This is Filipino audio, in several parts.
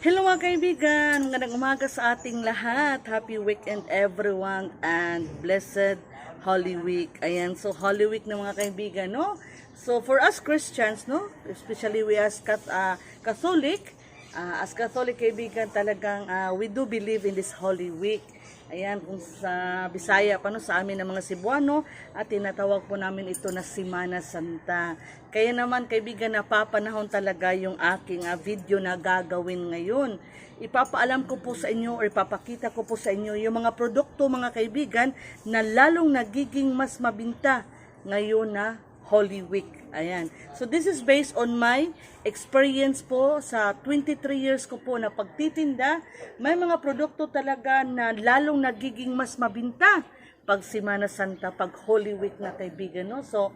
Hello mga kaibigan, magandang umaga sa ating lahat. Happy weekend everyone and blessed Holy Week. Ayan, so Holy Week na mga kaibigan, no? So for us Christians, no? Especially we as ah, Catholic, ah, as Catholic kaibigan talagang ah, we do believe in this Holy Week. Ayan, kung sa Bisaya, paano sa amin ng mga Cebuano, at tinatawag po namin ito na Simana Santa. Kaya naman, kaibigan, napapanahon talaga yung aking ah, video na gagawin ngayon. Ipapaalam ko po sa inyo or ipapakita ko po sa inyo yung mga produkto, mga kaibigan, na lalong nagiging mas mabinta ngayon na Holy Week. Ayan. So this is based on my experience po sa 23 years ko po na pagtitinda. May mga produkto talaga na lalong nagiging mas mabinta pag Simana Santa, pag Holy Week na kaibigan. No? So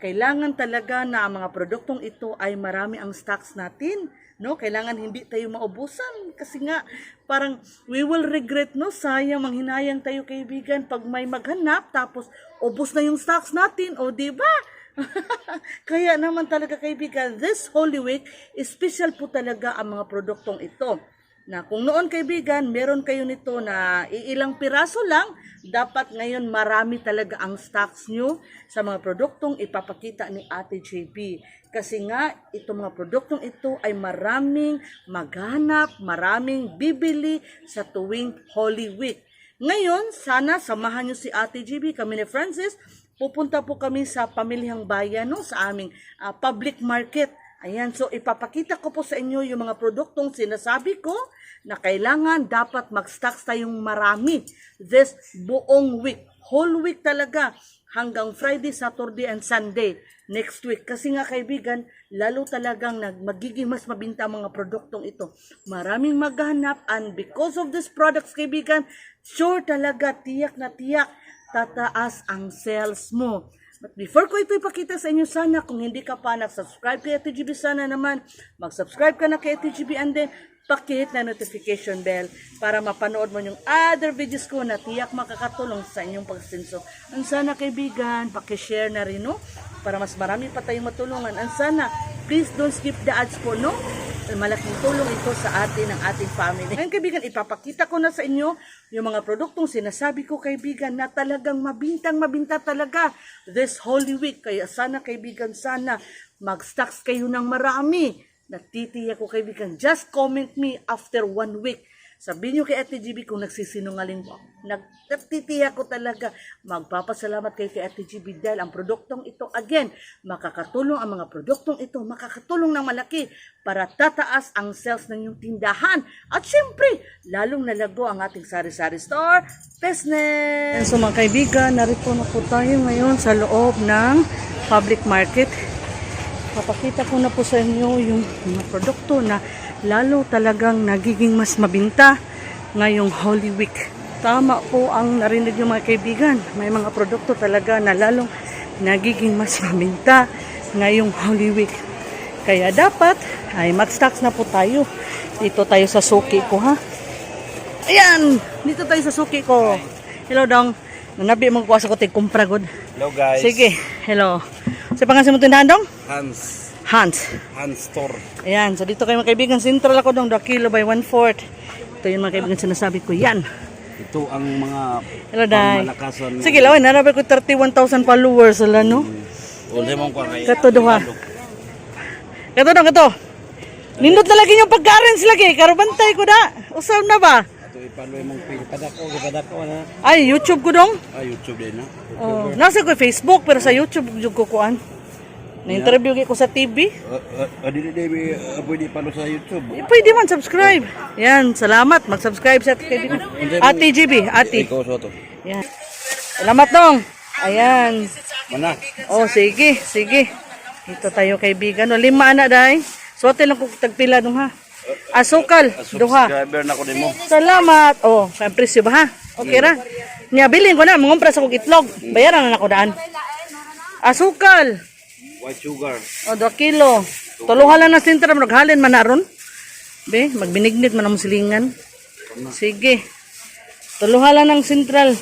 kailangan talaga na ang mga produktong ito ay marami ang stocks natin. No, kailangan hindi tayo maubusan kasi nga parang we will regret no sayang manghinayang tayo kaibigan pag may maghanap tapos ubos na yung stocks natin o di ba? Kaya naman talaga kaibigan, this Holy Week, special po talaga ang mga produktong ito. Na kung noon kaibigan, meron kayo nito na iilang piraso lang, dapat ngayon marami talaga ang stocks nyo sa mga produktong ipapakita ni Ate JB. Kasi nga, itong mga produktong ito ay maraming maghanap, maraming bibili sa tuwing Holy Week. Ngayon, sana samahan nyo si Ate JB, kami ni Francis, pupunta po kami sa pamilihang bayan no, sa aming ah, public market. Ayan, so ipapakita ko po sa inyo yung mga produktong sinasabi ko na kailangan dapat mag-stocks tayong marami this buong week. Whole week talaga hanggang Friday, Saturday, and Sunday next week. Kasi nga kaibigan, lalo talagang nag magiging mas mabinta mga produktong ito. Maraming maghanap and because of these products kaibigan, sure talaga tiyak na tiyak tataas ang sales mo. But before ko ito ipakita sa inyo, sana kung hindi ka pa nag-subscribe kay ATGB, sana naman mag-subscribe ka na kay ATGB and then pakihit na notification bell para mapanood mo yung other videos ko na tiyak makakatulong sa inyong pagsinso. Ang sana kaibigan, pakishare na rin, no? Para mas marami pa tayong matulungan. Ang sana, please don't skip the ads po, no? malaking tulong ito sa atin ng ating family. Ngayon kaibigan, ipapakita ko na sa inyo yung mga produktong sinasabi ko kaibigan na talagang mabintang mabinta talaga this Holy Week. Kaya sana kaibigan, sana mag-stocks kayo ng marami. Natitiyak ko kaibigan, just comment me after one week. Sabihin nyo kay Ate GB kung nagsisinungaling po. Nagtitiyak ko talaga. Magpapasalamat kayo kay Ate GB dahil ang produktong ito, again, makakatulong ang mga produktong ito, makakatulong ng malaki para tataas ang sales ng inyong tindahan. At syempre, lalong nalago ang ating sari-sari store business. So mga kaibigan, narito na po tayo ngayon sa loob ng public market papakita ko na po sa inyo yung mga produkto na lalo talagang nagiging mas mabinta ngayong Holy Week. Tama po ang narinig yung mga kaibigan. May mga produkto talaga na lalong nagiging mas mabinta ngayong Holy Week. Kaya dapat ay mag-stocks na po tayo. Dito tayo sa suki ko ha. Ayan! Dito tayo sa suki ko. Hello dong. Nanabi mo ko sa ko kumpra good. Hello guys. Sige, hello. Sa pangasin mo tindahan? Hans. Hans. Hans Store. Ayan, so dito kayo mga kaibigan, central ako dong, 2 kilo by 1 fourth. Ito yung mga kaibigan sinasabi ko, yan. Ito ang mga Hello, pangmalakasan. Sige, lawin, narabi ko 31,000 followers, ala, no? Ulse mong kwa kay. Kato duha. Kato dong, kato. Nindot na lagi yung pagkarens lagi, karabantay ko da. Usaw na ba? Ito ipaloy mong. Padako, padako na. Ay, YouTube ko dong. Ah, YouTube din na. Oh, nasa ko Facebook, pero sa YouTube yung kukuan. Na-interview ko sa TV. Ah, dili dili pwede palo sa YouTube. Eh, Pwede man, subscribe. Yan, salamat. Mag-subscribe sa kaibigan. Ate GB, ate. Ikaw sa to. Yan. Salamat dong. Ayan. Mana? Oh, sige, sige. Dito tayo kaibigan. O, lima na dahi. Suwate lang kung tagpila dong ha. Asukal, duha. Subscriber na ko din mo. Salamat. Oh, kaya presyo ba ha? Okay ra. Niya, bilhin ko na. Mangumpra sa kong itlog. Bayaran na ako daan. Asukal. White sugar. O, 2 kilo. Tuluhan lang na sintra. Maghalin man na ron. Be, magbinignit man ang silingan. Sige. Tuluhan lang ng sentral.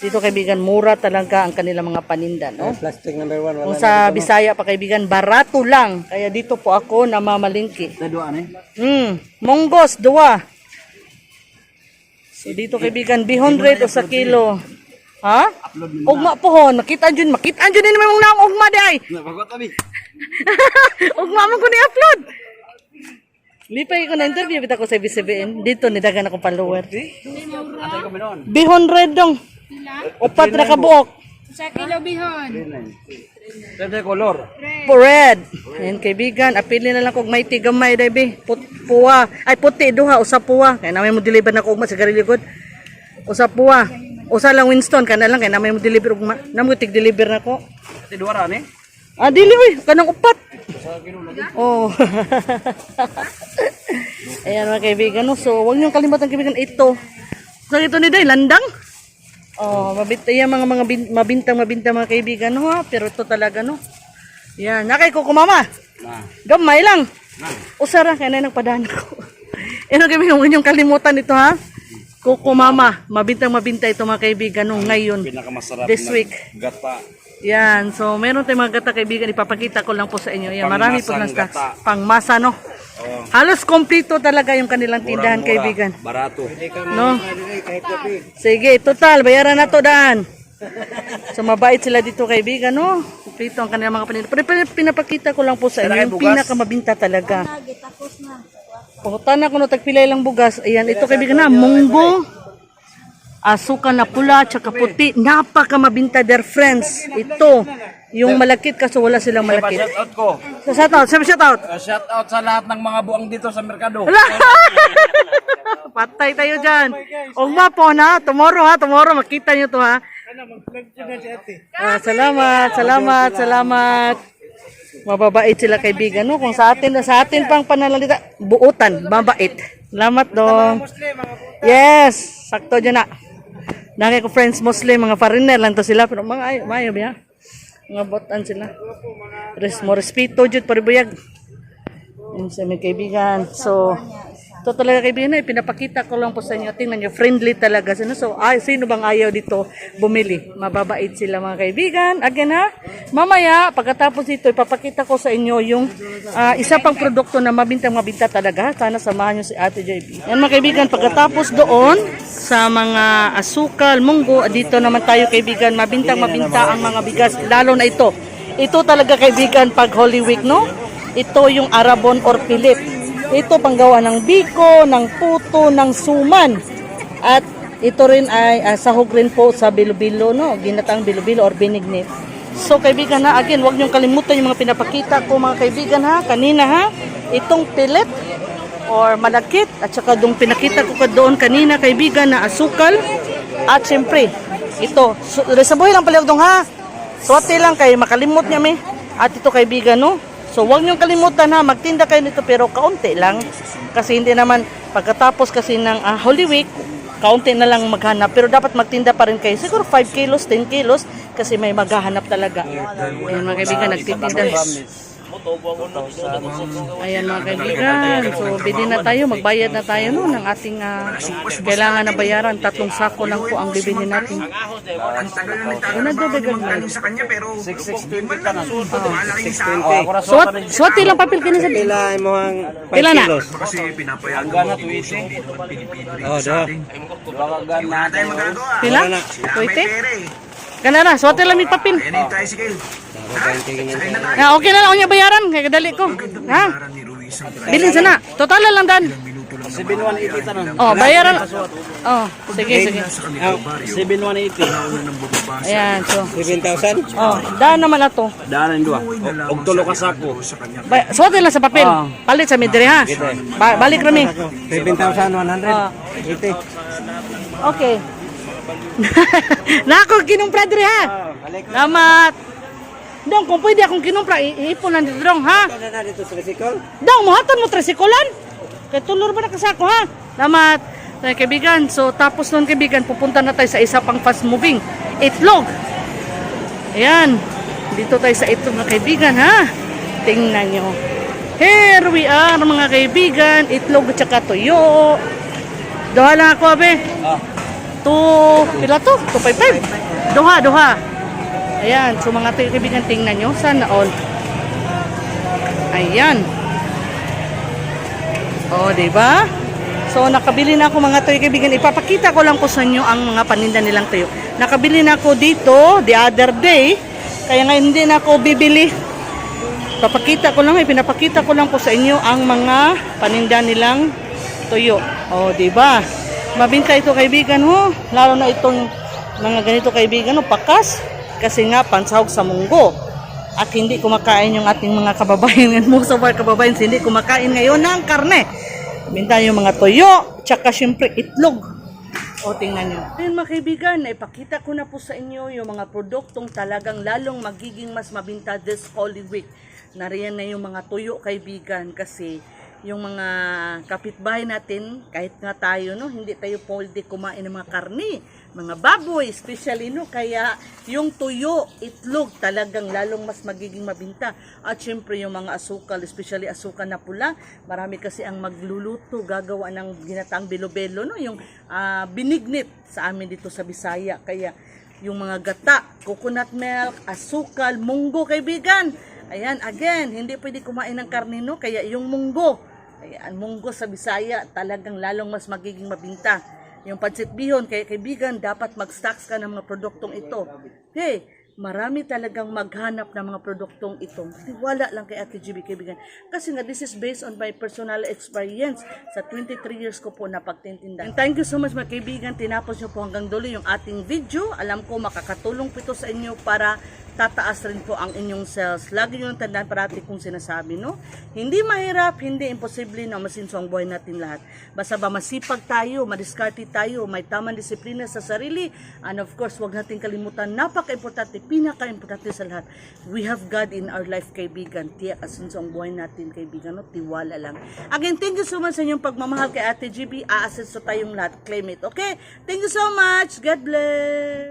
Dito kaibigan, mura talaga ang kanilang mga paninda, no? Plastic number one. Kung sa Bisaya pa kaibigan, barato lang. Kaya dito po ako namamalingki. Tadua ni. Hmm, monggos, dua. So dito kaibigan, B100 o sa kilo. Ha? Ugma po ho, nakita dyan, makita dyan din mong naong ugma di ay. Ugma mo ko ni-upload. Lipay ko na interview bita ko sa BCBN. Dito ni dagan ako. Atay kami noon. B100 dong. Upat na kabuok. Sa kilo bihon. Tade color. Po red. Ayan kaibigan, apili na lang kog may tigamay daybi. Put puwa. Ay puti duha usa puwa. Kaya namin mo deliver na ko ugma sa gariligod. Usa puwa. Usa lang Winston kana lang kaya namin mo deliver ugma. Namo tig deliver na ko. Tadua ra ni. Ah dili uy, kanang upat. Oh. Ayan mga kaibigan, no? so huwag niyong kalimutan kaibigan ito. So ito ni Day, landang. Oh, mabinta yan mga mga bin, mabintang mabintang mga kaibigan no ha, pero ito talaga no. Yan, nakay ko kumama. Na. Gamay lang. Na. Usara kaya na nagpadaan ko. Ano kami huwag niyong kalimutan ito ha. Kuko mama, mabintang mabinta ito mga kaibigan no ngayon. Pinakamasarap This week. Gata. Yan, so meron tayong mga gata kaibigan, ipapakita ko lang po sa inyo. Yan, marami po lang gata. Pangmasa, no? Oh. Halos kompleto talaga yung kanilang tindahan, Murang-mura. kaibigan. Barato. No? Sige, total, bayaran na to daan. So mabait sila dito kaibigan, no? Kompleto ang kanilang mga paninda. Pero pin- pinapakita ko lang po sa inyo yung pinakamabinta talaga. Pungutan na ko no, tagpilay lang bugas. Ayan, ito kaibigan na, munggo, asukal na pula, tsaka puti. Napaka mabinta, dear friends. Ito, yung malakit kaso wala silang malakit. Shout out ko. So, shout out, sabi shout out. Uh, shout out sa lahat ng mga buang dito sa merkado. Patay tayo dyan. Ugma po na. Tomorrow ha. Tomorrow makita nyo to ha. Ah, salamat, salamat, salamat. Mababait sila kaibigan. No? Kung sa atin, sa atin pang pananalita, buutan, mabait. Salamat dong. Yes, sakto dyan na. Nakay ko friends Muslim, mga foreigner lang to sila. Pero mga ay, mayo biya. Mga botan sila. Res, mo respeto jud paribuyag. Yun sa mga kaibigan. So, ito talaga kaibigan na, pinapakita ko lang po sa inyo. Tingnan nyo, friendly talaga. Sino, so, ay, sino bang ayaw dito bumili? Mababait sila mga kaibigan. Again ha, mamaya, pagkatapos ito, ipapakita ko sa inyo yung ah, isa pang produkto na mabintang mabinta talaga. Sana samahan nyo si Ate JB. Yan mga kaibigan, pagkatapos doon, sa mga asukal, munggo, dito naman tayo kaibigan, mabintang mabinta ang mga bigas, lalo na ito. Ito talaga kaibigan pag Holy Week, no? Ito yung arabon or pilit. Ito panggawa ng biko, ng puto, ng suman. At ito rin ay ah, sahog rin po sa bilo-bilo, no? Ginatang bilo-bilo or binignit. So kaibigan ha, again, huwag niyong kalimutan yung mga pinapakita ko mga kaibigan ha, kanina ha. Itong pilit or malakit at saka dong pinakita ko ka doon kanina kaibigan na asukal at syempre ito so, resabuhay lang pala dong ha swati lang kay makalimot niya may at ito kaibigan no so huwag niyong kalimutan ha magtinda kayo nito pero kaunti lang. Kasi hindi naman pagkatapos kasi ng ah, Holy Week kaunti na lang maghanap. Pero dapat magtinda pa rin kayo. Siguro 5 kilos 10 kilos kasi may maghahanap talaga. Ayan mga kaibigan nagtitinda Ayan mga kaibigan, so bili na tayo, magbayad na tayo no, ng ating ah, kailangan na bayaran. Tatlong sako lang po ang bibili natin. Ano nagdadagan mo? sa kanya pero 6620 ka na. Oh, Swat, swat ilang papel kini sa Pila mo ang Pila na? kasi pinapayagan Ang gana 20. Oh, do. Duha ka gana. tayo magagawa. Pila? Kana na, swat ilang may papel. Yan yung tricycle. Ah, okay na lang, unya bayaran, kaya kadali ko. Ha? Ni Bilhin sana. Total lang dan. minuto lang 7180 tanon. Oh, bayaran. Oh, sige, sige. sa kanilang baryo. 7180. Una ng bumabasa. Ayan, so. 7,000? Oh, daan naman na to. Daanan dua. Og tulo ka sako. Sa kanya. Ba swat lang sa papel. Palit sa midre ha. Ba- balik rami. 7,100? Ah. 80. Okay. Nako kinumpra diri ha. Salamat. Dong, kung pwede akong kinumpra, iipon lang dito dong, ha? Ano na dito sa tricycle? Dong, muhaton mo tresikulan. Kaya tulor ba na kasako, ha? Salamat. Tayo kaibigan, so tapos nun kaibigan, pupunta na tayo sa isa pang fast moving. Itlog. Ayan. Dito tayo sa itlog mga kaibigan, ha? Tingnan nyo. Here we are mga kaibigan. Itlog at saka tuyo. Doha lang ako, abe. 2, pila to? 255. Duha, duha. Ayan, so mga kaibigan, tingnan nyo. Sana all. Ayan. O, di ba? So, nakabili na ako mga tayo kaibigan. Ipapakita ko lang po sa inyo ang mga paninda nilang tayo. Nakabili na ako dito the other day. Kaya ngayon hindi na ako bibili. Papakita ko lang, eh, pinapakita ko lang po sa inyo ang mga paninda nilang tuyo. O, di ba? Mabinta ito kaibigan ho. Lalo na itong mga ganito kaibigan ho, pakas. Kasi nga, pansahog sa munggo. At hindi kumakain yung ating mga kababayan. Most of our kababayan hindi kumakain ngayon ng karne. Binta yung mga tuyo, tsaka syempre itlog. O, tingnan nyo. Ayun mga kaibigan, naipakita ko na po sa inyo yung mga produktong talagang lalong magiging mas mabinta this Holy Week. Nariyan na yung mga tuyo kaibigan kasi yung mga kapitbahay natin, kahit nga tayo, no, hindi tayo pwede kumain ng mga karni, mga baboy, especially, no, kaya yung tuyo, itlog, talagang lalong mas magiging mabinta. At syempre yung mga asukal, especially asukal na pula, marami kasi ang magluluto, gagawa ng ginataang bilo-belo, no, yung ah, binignit sa amin dito sa Bisaya, kaya yung mga gata, coconut milk, asukal, munggo, kaibigan. Ayan, again, hindi pwede kumain ng karne, no? Kaya yung munggo, ayan, munggo sa Bisaya, talagang lalong mas magiging mabinta. Yung pancit bihon, kaya kaibigan, dapat mag-stocks ka ng mga produktong ito. Okay, marami talagang maghanap ng mga produktong ito. Wala lang kay Ate GB, kaibigan. Kasi nga, this is based on my personal experience sa 23 years ko po na pagtintinda. And thank you so much mga kaibigan. Tinapos nyo po hanggang dulo yung ating video. Alam ko makakatulong po ito sa inyo para tataas rin po ang inyong sales. Lagi nyo tandaan parati kong sinasabi, no? Hindi mahirap, hindi imposible na masinso ang buhay natin lahat. Basta ba masipag tayo, madiskarte tayo, may tamang disiplina sa sarili, and of course, wag natin kalimutan, napaka-importante, pinaka-importante sa lahat, we have God in our life, kaibigan. Tiyak asinso ang buhay natin, kaibigan, no? Tiwala lang. Again, thank you so much sa inyong pagmamahal kay Ate GB. Aasenso tayong lahat. Claim it, okay? Thank you so much. God bless.